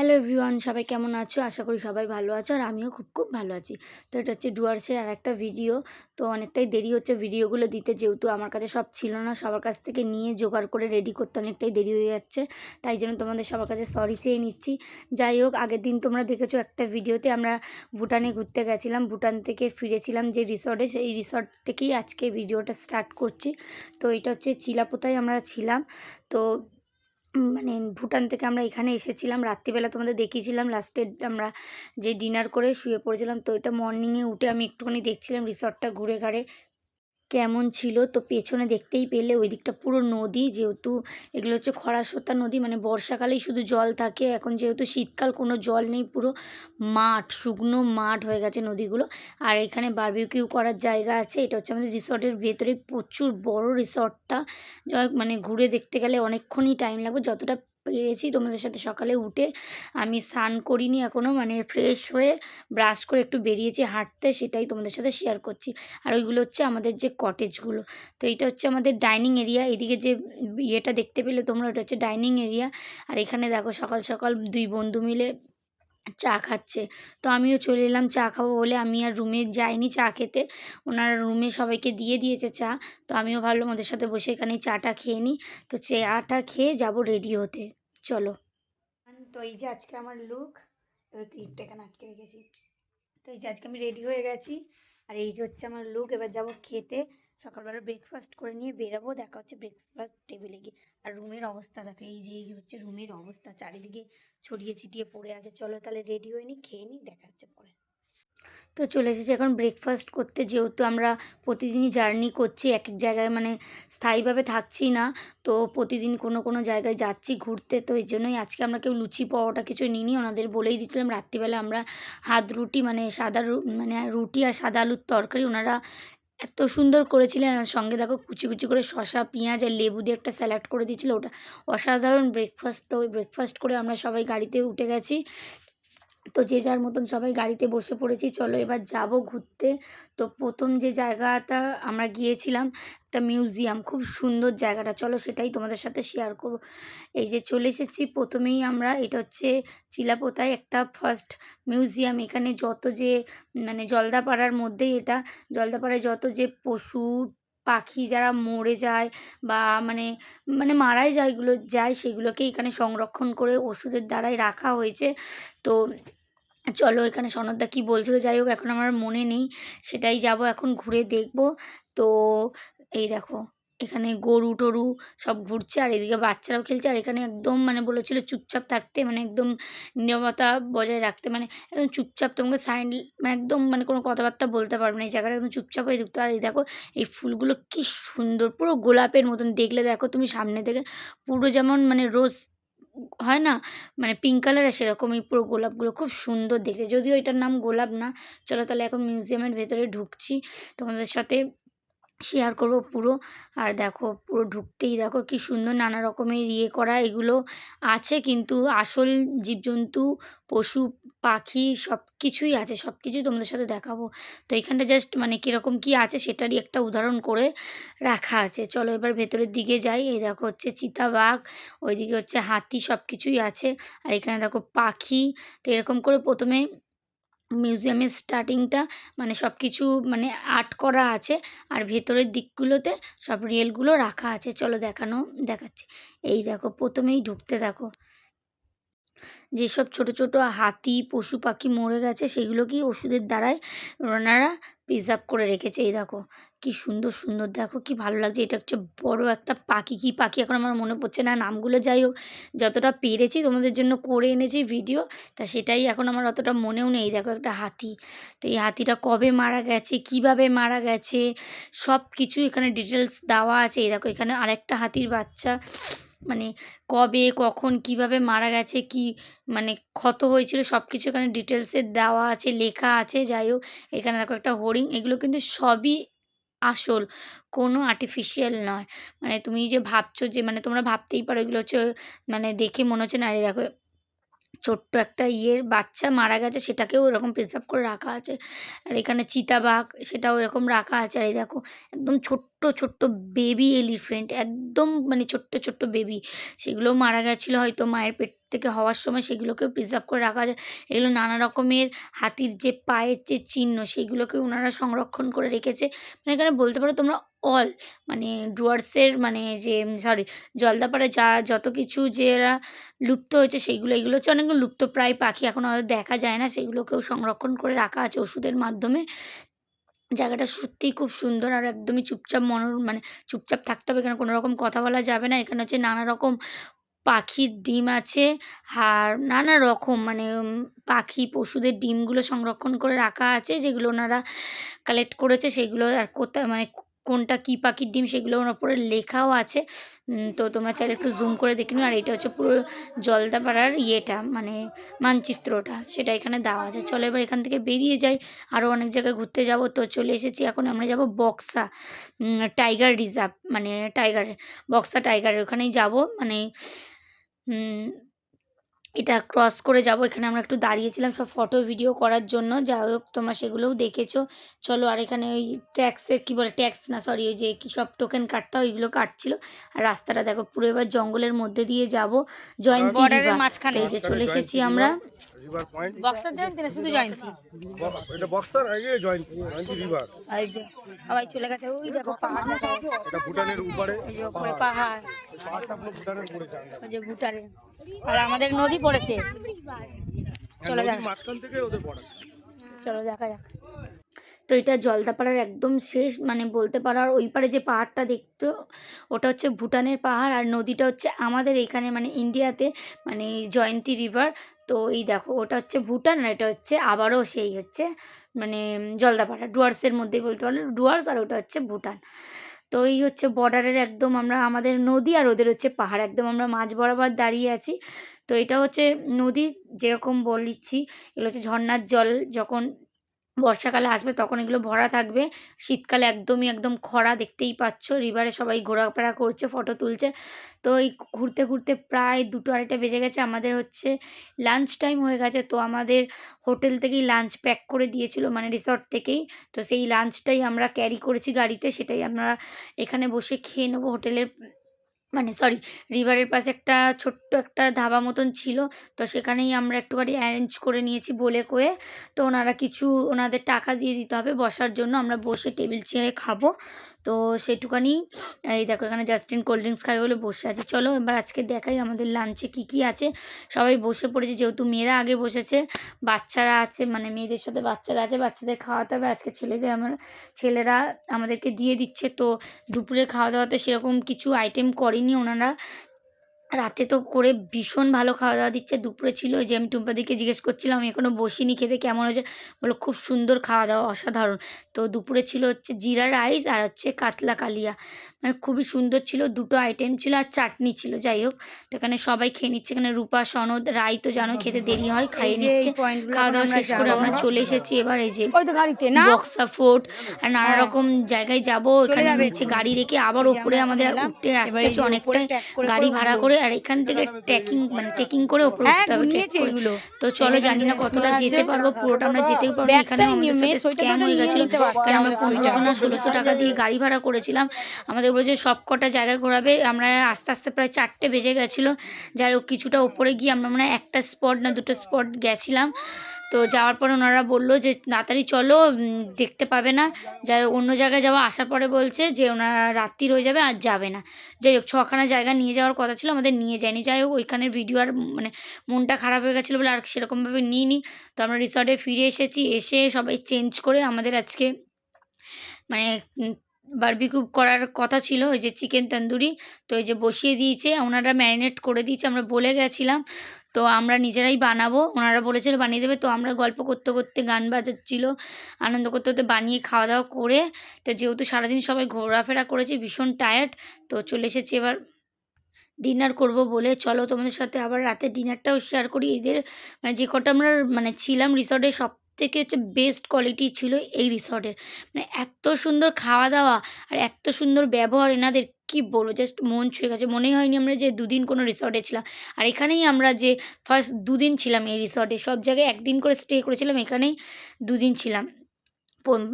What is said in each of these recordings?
Hello everyone সবাই কেমন আছো? আশা করি সবাই ভালো আছো আর আমিও খুব খুব ভালো আছি। তো এটা হচ্ছে ডুয়ার্সের আর একটা ভিডিও তো অনেকটাই দেরি হচ্ছে ভিডিওগুলো দিতে যেহেতু আমার কাছে সব ছিল না, সবার কাছ থেকে নিয়ে জোগাড় করে রেডি করতে অনেকটাই দেরি হয়ে যাচ্ছে, তাই জন্য তোমাদের সবার কাছে সরি চেয়ে নিচ্ছি। যাই হোক, আগের দিন তোমরা দেখেছ একটা ভিডিওতে আমরা ভুটানে ঘুরতে গেছিলাম, ভুটান থেকে ফিরেছিলাম যে রিসর্টে সেই রিসর্ট থেকেই আজকে ভিডিওটা স্টার্ট করছি। তো এটা হচ্ছে চিলাপোতায় আমরা ছিলাম, তো মানে ভুটান থেকে আমরা এখানে এসেছিলাম। রাত্রিবেলা তোমাদের দেখিয়েছিলাম লাস্টে আমরা যে ডিনার করে শুয়ে পড়েছিলাম। তো এটা মর্নিংয়ে উঠে আমি একটুখানি দেখছিলাম রিসর্টটা ঘুরে ঘাড়ে কেমন ছিল? তো পেছনে দেখতেই পেলে ওই দিকটা পুরো নদী, যেহেতু এগুলো হচ্ছে খরাস্রোতা নদী মানে বর্ষাকালেই শুধু জল থাকে। এখন যেহেতু শীতকাল, কোনো জল নেই, পুরো মাঠ, শুকনো মাঠ হয়ে গেছে নদীগুলো। আর এখানে বারবিকিউ করার জায়গা আছে, এটা হচ্ছে আমাদের রিসর্টের ভেতরে প্রচুর বড় রিসর্টটা মানে ঘুরে দেখতে গেলে অনেকক্ষণই টাইম লাগবে। যতটা পেরেছি। তোমাদের সাথে সকালে উঠে আমি স্নান করিনি এখনও মানে ফ্রেশ হয়ে ব্রাশ করে একটু বেরিয়েছি হাঁটতে, সেটাই তোমাদের সাথে শেয়ার করছি। আর ওইগুলো হচ্ছে আমাদের যে কটেজগুলো তো এটা হচ্ছে আমাদের ডাইনিং এরিয়া এদিকে যে ইয়েটা দেখতে পেলে তোমরা, ওটা হচ্ছে ডাইনিং এরিয়া আর এখানে দেখো সকাল সকাল দুই বন্ধু মিলে চা খাচ্ছে। তো আমিও চলে এলাম চা খাব বলে। আমি আর রুমে যাইনি চা খেতে। ওনারা রুমে সবাইকে দিয়ে দিয়েছে চা। তো আমিও ভাবলাম ওদের সাথে বসে এখানে চাটা খেয়ে নিই। তো চাটা খেয়ে যাব রেডি হতে। চলো। তো এই যে আজকে আমার লুক এবার ক্লিপটা এখানে আটকে রেখেছি। তো এই যে আজকে আমি রেডি হয়ে গেছি। আর এই যে হচ্ছে আমার লুক এবার যাব খেতে। সকালবেলা ব্রেকফাস্ট করে নিয়ে বেরোবো, দেখা হচ্ছে ব্রেকফাস্ট টেবিলে গিয়ে। আর রুমের অবস্থা দেখো, এই যে, এই হচ্ছে রুমের অবস্থা, চারিদিকে ছড়িয়ে ছিটিয়ে পড়ে আছে। চলো তাহলে রেডি হয়ে নিই খেয়ে নিই দেখা হচ্ছে পরে। তো চলে এসেছি। এখন ব্রেকফাস্ট করতে যেহেতু আমরা প্রতিদিনই জার্নি করছি এক এক জায়গায় মানে স্থায়ীভাবে থাকছি না, তো প্রতিদিন কোনো কোনো জায়গায় যাচ্ছি ঘুরতে, তো এই জন্যই আজকে আমরা কেউ লুচি, পরোটা কিছু নিইনি। ওনাদের বলেই দিচ্ছিলাম রাত্রিবেলা আমরা হাত রুটি মানে সাদা মানে রুটি আর সাদা আলুর তরকারি ওনারা এত সুন্দর করেছিলেন। আর সঙ্গে দেখো কুচি কুচি করে শসা, পেঁয়াজ আর লেবু দিয়ে একটা স্যালাড করে দিয়েছিল। ওটা অসাধারণ ব্রেকফাস্ট তো ওই ব্রেকফাস্ট করে আমরা সবাই গাড়িতে উঠে গেছি। তো যে যার মতন সবাই গাড়িতে বসে পড়েছি, চলো এবার যাব ঘুরতে। তো প্রথম যে জায়গাটা আমরা গিয়েছিলাম, একটা মিউজিয়াম, খুব সুন্দর জায়গাটা। চলো সেটাই তোমাদের সাথে শেয়ার করব। এই যে চলে এসেছি, প্রথমেই আমরা, এটা হচ্ছে চিলাপোতায় একটা ফার্স্ট মিউজিয়াম। এখানে যত যে মানে জলদাপাড়ার মধ্যেই এটা, জলদাপাড়ায় যত যে পশু পাখি যারা মরে যায় বা মানে মানে মারাই যায়, এগুলো যায়, সেগুলোকে এখানে সংরক্ষণ করে ওষুধের দ্বারাই রাখা হয়েছে। তো চলো এখানে সনদদা কী বলছিল, যাই হোক, এখন আমার মনে নেই, সেটাই যাব, এখন ঘুরে দেখব। তো এই দেখো। এখানে গরু টরু সব ঘুরছে, আর এদিকে বাচ্চারাও খেলছে, আর এখানে একদম মানে বলেছিল চুপচাপ থাকতে মানে একদম নিয়মতা বজায় রাখতে মানে একদম চুপচাপ, তোমাকে সাইন মানে একদম মানে কোনো কথাবার্তা বলতে পারবে না, এই জায়গাটা একদম চুপচাপ হয়ে দেখতে আর এই দেখো, এই ফুলগুলো কি সুন্দর, পুরো গোলাপের মতন, দেখলে দেখো তুমি সামনে থেকে পুরো যেমন মানে রোজ হয় না মানে পিঙ্ক কালারের সেরকমই পুরো গোলাপগুলো, খুব সুন্দর দেখতে, যদিও এটার নাম গোলাপ না, চলো তাহলে এখন মিউজিয়ামের ভেতরে ঢুকছি, তোমাদের সাথে শেয়ার করব পুরো। আর দেখো, পুরো ঢুকতেই দেখো কি সুন্দর নানা রকমের ইয়ে করা এগুলো আছে কিন্তু আসল জীবজন্তু, পশু, পাখি সব কিছুই আছে সব কিছুই তোমাদের সাথে দেখাবো। তো এখানটা জাস্ট মানে কীরকম কী আছে সেটারই একটা উদাহরণ করে রাখা আছে। চলো এবার ভেতরের দিকে যাই, এই দেখো হচ্ছে চিতাবাঘ, ওইদিকে হচ্ছে হাতি সব কিছুই আছে। আর এখানে দেখো পাখি, তো এরকম করে প্রথমে মিউজিয়ামের স্টার্টিংটা মানে সব কিছু মানে আর্ট করা আছে আর ভেতরের দিকগুলোতে সব রিয়েলগুলো রাখা আছে। চলো দেখানো, দেখাচ্ছি। এই দেখো, প্রথমেই ঢুকতে দেখো। যেসব ছোট ছোট হাতি, পশু পাখি মরে গেছে, সেগুলো কি ওষুধের দ্বারাই ওনারা প্রিজার্ভ করে রেখেছে? এই দেখো, কি সুন্দর সুন্দর, দেখো, কি ভালো লাগছে। এটা হচ্ছে বড় একটা পাখি, কি পাখি? এখন আমার মনে পড়ছে না নামগুলো, যাই হোক, যতটা পেরেছি তোমাদের জন্য করে এনেছি ভিডিও তা সেটাই এখন আমার অতটা মনেও নেই। দেখো, একটা হাতি, তো এই হাতিটা কবে মারা গেছে, কীভাবে মারা গেছে সব কিছু এখানে ডিটেলস দেওয়া আছে। এই দেখো, এখানে আরেকটা হাতির বাচ্চা মানে কবে, কখন, কীভাবে মারা গেছে, কি মানে ক্ষত হয়েছিল সব কিছু এখানে ডিটেলসে দেওয়া আছে, লেখা আছে, যাই হোক। এখানে দেখো একটা হোরিং এগুলো কিন্তু সবই আসল, কোনো আর্টিফিশিয়াল নয়। মানে তুমি যে ভাবছ যে মানে তোমরা ভাবতেই পারো, এগুলো হচ্ছে মানে দেখে মনে হচ্ছে না। আরে দেখো ছোট্ট একটা ইয়ের বাচ্চা মারা গেছে, সেটাকেও এরকম প্রিজার্ভ করে রাখা আছে। আর এখানে চিতাবাঘ, সেটাও এরকম রাখা আছে। আর এই দেখো, একদম ছোট্ট ছোট্ট বেবি এলিফ্যান্ট একদম মানে ছোট্ট ছোট্ট বেবি সেগুলোও মারা গেছিল হয়তো মায়ের পেট থেকে হওয়ার সময় সেগুলোকে প্রিজার্ভ করে রাখা যায়। এগুলো নানা রকমের হাতির যে পায়ের যে চিহ্ন, সেগুলোকে ওনারা সংরক্ষণ করে রেখেছে। মানে এখানে বলতে পারো তোমরা অল মানে ডুয়ার্সের মানে যে সরি জলদাপাড়ে যা, যত কিছু যেরা লুপ্ত হয়েছে সেইগুলো এগুলো হচ্ছে অনেকগুলো লুপ্তপ্রায় পাখি। এখন হয়তো দেখা যায় না, সেগুলোকেও সংরক্ষণ করে রাখা আছে ওষুধের মাধ্যমে। জায়গাটা সত্যিই খুব সুন্দর আর একদমই চুপচাপ মনো মানে চুপচাপ থাকতে হবে। এখানে কোনো রকম কথা বলা যাবে না। এখানে হচ্ছে নানা রকম পাখির ডিম আছে। আর নানা রকম মানে পাখি পশুদের ডিমগুলো সংরক্ষণ করে রাখা আছে, যেগুলো ওনারা কালেক্ট করেছে, সেগুলো আর কোথায় মানে কোনটা কী পাখির ডিম সেগুলো ওর ওপরে লেখাও আছে। তো তোমরা চাইলে একটু জুম করে দেখে নিও। আর এটা হচ্ছে পুরো জলদাপাড়ার ইয়েটা মানে মানচিত্রটা, সেটা এখানে দেওয়া আছে। চলো এবার এখান থেকে বেরিয়ে যাই। আরও অনেক জায়গায় ঘুরতে যাব। তো চলে এসেছি। এখন আমরা যাব বক্সা। টাইগার রিজার্ভ মানে টাইগারে, বক্সা টাইগারের ওখানেই যাব। মানে এটা ক্রস করে যাব। এখানে আমরা একটু দাঁড়িয়েছিলাম সব ফটো ভিডিও করার জন্য। যাই হোক তোমরা সেগুলোও দেখেছ। চলো আর এখানে ওই ট্যাক্সের কী বলে ট্যাক্স না সরি ওই যে কি সব টোকেন কাটতে হয় ওইগুলো কাটছিল। আর রাস্তাটা দেখো পুরো এবার জঙ্গলের মধ্যে দিয়ে যাব। জয়ন্তী বর্ডারের রিভার মাঝখানে। এই যে চলে এসেছি আমরা। রিভার পয়েন্ট বক্সার জয়ন্তী না শুধু জয়ন্তী এটা বক্সার আগে জয়ন্তী জয়ন্তী রিভার আর এই সবাই চলে গেছে ওই দেখো পাহাড় এটা ভুটানের উপরে। এই যে ওপরে পাহাড়। পাহাড়টা পুরো ভুটানের উপরে ওই যে ভুটানে আর আমাদের নদী পড়েছে। চলে যাক। মাঝখান থেকে ওদের পড়ে চলো দেখা যাক। তো এটা জলদাপাড়ার একদম শেষ মানে বলতে পারো আর ওই পারে যে পাহাড়টা দেখতো ওটা হচ্ছে ভুটানের পাহাড় আর নদীটা হচ্ছে আমাদের এখানে মানে ইন্ডিয়াতে মানে জয়ন্তী রিভার তো এই দেখো, ওটা হচ্ছে ভুটান আর এটা হচ্ছে আবারও সেই হচ্ছে মানে জলদাপাড়া ডুয়ার্সের মধ্যেই বলতে পারলে ডুয়ার্স আর ওটা হচ্ছে ভুটান। তো এই হচ্ছে বর্ডারের একদম আমরা, আমাদের নদী আর ওদের হচ্ছে পাহাড়, একদম আমরা মাঝ বরাবর দাঁড়িয়ে আছি। তো এটা হচ্ছে নদী যেরকম বলিচ্ছি এগুলো হচ্ছে ঝর্নার জল, যখন বর্ষাকালে আসবে তখন এগুলো ভরা থাকবে। শীতকালে একদমই একদম খরা দেখতেই পাচ্ছ। রিভারে সবাই ঘোরাফেরা করছে ফটো তুলছে। তো এই ঘুরতে ঘুরতে প্রায় দুটো আড়াইটা বেজে গেছে। আমাদের হচ্ছে লাঞ্চ টাইম হয়ে গেছে। তো আমাদের হোটেল থেকেই লাঞ্চ প্যাক করে দিয়েছিল মানে রিসর্ট থেকেই। তো সেই লাঞ্চটাই আমরা ক্যারি করেছি গাড়িতে। সেটাই আমরা এখানে বসে খেয়ে নেব হোটেলের মানে সরি রিভারের পাশে একটা ছোট্ট একটা ধাবা মতন ছিল। তো সেখানেই আমরা একটুখানি অ্যারেঞ্জ করে নিয়েছি বলে কয়ে। তো ওনারা কিছু ওনাদের টাকা দিয়ে দিতে হবে। বসার জন্য আমরা বসে টেবিল চেয়ারে খাব। তো সেটুকানি, এই দেখো এখানে জাস্টিন কোল্ড ড্রিঙ্কস খাবে বলে বসে আছে। চলো এবার আজকে দেখাই আমাদের লাঞ্চে কি কি আছে। সবাই বসে পড়েছে, যেহেতু মেয়েরা আগে বসেছে, বাচ্চারা আছে মানে মেয়েদের সাথে বাচ্চারা আছে, বাচ্চাদের খাওয়াতে হবে। আজকে ছেলেদের আমার, ছেলেরা আমাদেরকে দিয়ে দিচ্ছে। তো দুপুরে খাওয়া দাওয়াতে সেরকম কিছু আইটেম করেনি ওনারা। রাতে তো করে ভীষণ ভালো খাওয়া দাওয়া দিচ্ছে। দুপুরে ছিল যে আমি টুম্পাদিকে জিজ্ঞেস করছিলাম আমি এখনও বসিনি খেতে? কেমন হয়েছে? বলো খুব সুন্দর খাওয়া দাওয়া অসাধারণ। তো দুপুরে ছিল হচ্ছে জিরা রাইস আর হচ্ছে কাতলা কালিয়া। খুবই সুন্দর ছিল দুটো আইটেম ছিল আর চাটনি ছিল যাই হোক। তো এখানে সবাই খেয়ে নিচ্ছে এখানে রূপা সনদ রাই তো জানো খেতে দেরি হয় খাইয়ে নিচ্ছে। খাওয়া দাওয়া শেষ করে আমরা চলে এসেছি এবার এই যে গাড়িতে বক্সা ফোর্ট আর নানা হ্যাঁ। রকম জায়গায় যাব এখানে নিচে গাড়ি রেখে আবার ওপরে আমাদের উঠতে আসতে হচ্ছে অনেকটাই গাড়ি ভাড়া করে আর এখান থেকে ট্রেকিং মানে ট্রেকিং করে ওপরে হ্যাঁ উঠতে হবে তো চলো জানি না কতটা যেতে পারব পুরোটা আমরা যেতেও পারব এখানে আমাদের স্ক্যাম হয়ে গেছিল। কারণ আমরা পনেরোশো না ষোলোশো টাকা দিয়ে গাড়ি ভাড়া করেছিলাম। আমাদের বলেছে সব কটা জায়গায় ঘোরাবে। আমরা আস্তে আস্তে প্রায় চারটে বেজে গেছিল। যাই হোক, কিছুটা ওপরে গিয়ে আমরা মানে একটা স্পট না দুটো স্পট গেছিলাম। তো যাওয়ার পর ওনারা বলল যে, তাড়াতাড়ি চলো দেখতে পাবে না। যাই অন্য জায়গায় যাওয়া আসার পরে বলছে যে, ওনারা রাত্রি হয়ে যাবে আর যাবে না। যাই হোক, ছখানা জায়গা নিয়ে যাওয়ার কথা ছিল, আমাদের নিয়ে যায়নি। যাই হোক, ওইখানের ভিডিও আর মানে মনটা খারাপ হয়ে গেছিল বলে আর সেরকমভাবে নিই নি তো আমরা রিসর্টে ফিরে এসেছি। এসে সবাই চেঞ্জ করে আমাদের আজকে মানে বারবিকিউ করার কথা ছিল, ওই যে চিকেন তন্দুরি, তো এই যে বসিয়ে দিয়েছে, ওনারা ম্যারিনেট করে দিয়েছে, আমরা বলে গেছিলাম, তো আমরা নিজেরাই বানাবো, ওনারা বলেছিল বানিয়ে দেবে, তো আমরা গল্প করতে করতে গান বাজাচ্ছিল, আনন্দ করতে করতে বানিয়ে খাওয়া দাওয়া করে, তো যেহেতু সারাদিন সবাই ঘোরাফেরা করেছে, ভীষণ টায়ার্ড তো চলে এসেছি এবার ডিনার করব বলে, চলো তোমাদের সাথে আবার রাতে ডিনারটাও শেয়ার করি, এদের মানে যে কটা আমরা মানে ছিলাম রিসর্টে সব থেকে হচ্ছে বেস্ট কোয়ালিটি ছিল এই রিসর্টের মানে এত সুন্দর খাওয়া দাওয়া আর এত সুন্দর ব্যবহার এনাদের, কি বলব? জাস্ট মন ছুঁয়ে গেছে। মনেই হয়নি আমরা যে দুদিন কোনো রিসর্টে ছিলাম। আর এখানেই আমরা যে ফার্স্ট দুদিন ছিলাম এই রিসর্টে সব জায়গায় একদিন করে স্টে করেছিলাম, এখানেই দুদিন ছিলাম।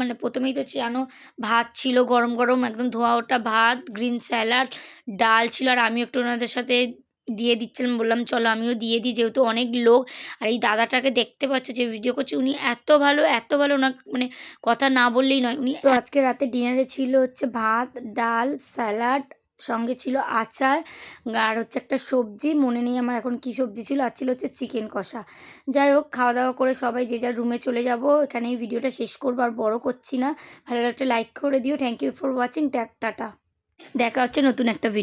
মানে প্রথমেই তো জানো, ভাত ছিল গরম গরম, একদম ধোয়া ওঠা ভাত গ্রিন স্যালাড ডাল ছিল, আর আমি একটু ওনাদের সাথে দিয়ে দিচ্ছিলাম বললাম চলো আমিও দিয়ে দিই যেহেতু অনেক লোক। আর এই দাদাটাকে দেখতে পাচ্ছ যে ভিডিও করছে উনি এত ভালো এত ভালো ওনার মানে কথা না বললেই নয়। উনি তো আজকে রাতে ডিনারে ছিল হচ্ছে ভাত ডাল স্যালাড সঙ্গে ছিল আচার আর হচ্ছে একটা সবজি। মনে নেই আমার এখন কি সবজি ছিল আর ছিল হচ্ছে চিকেন কষা। যাই হোক খাওয়া দাওয়া করে সবাই যে যার রুমে চলে যাব। এখানে এই ভিডিওটা শেষ করব আর বড় করছি না। ভালো একটা লাইক করে দিও। থ্যাংক ইউ ফর ওয়াচিং ট্যাক টাটা। দেখা হচ্ছে নতুন একটা ভিডিও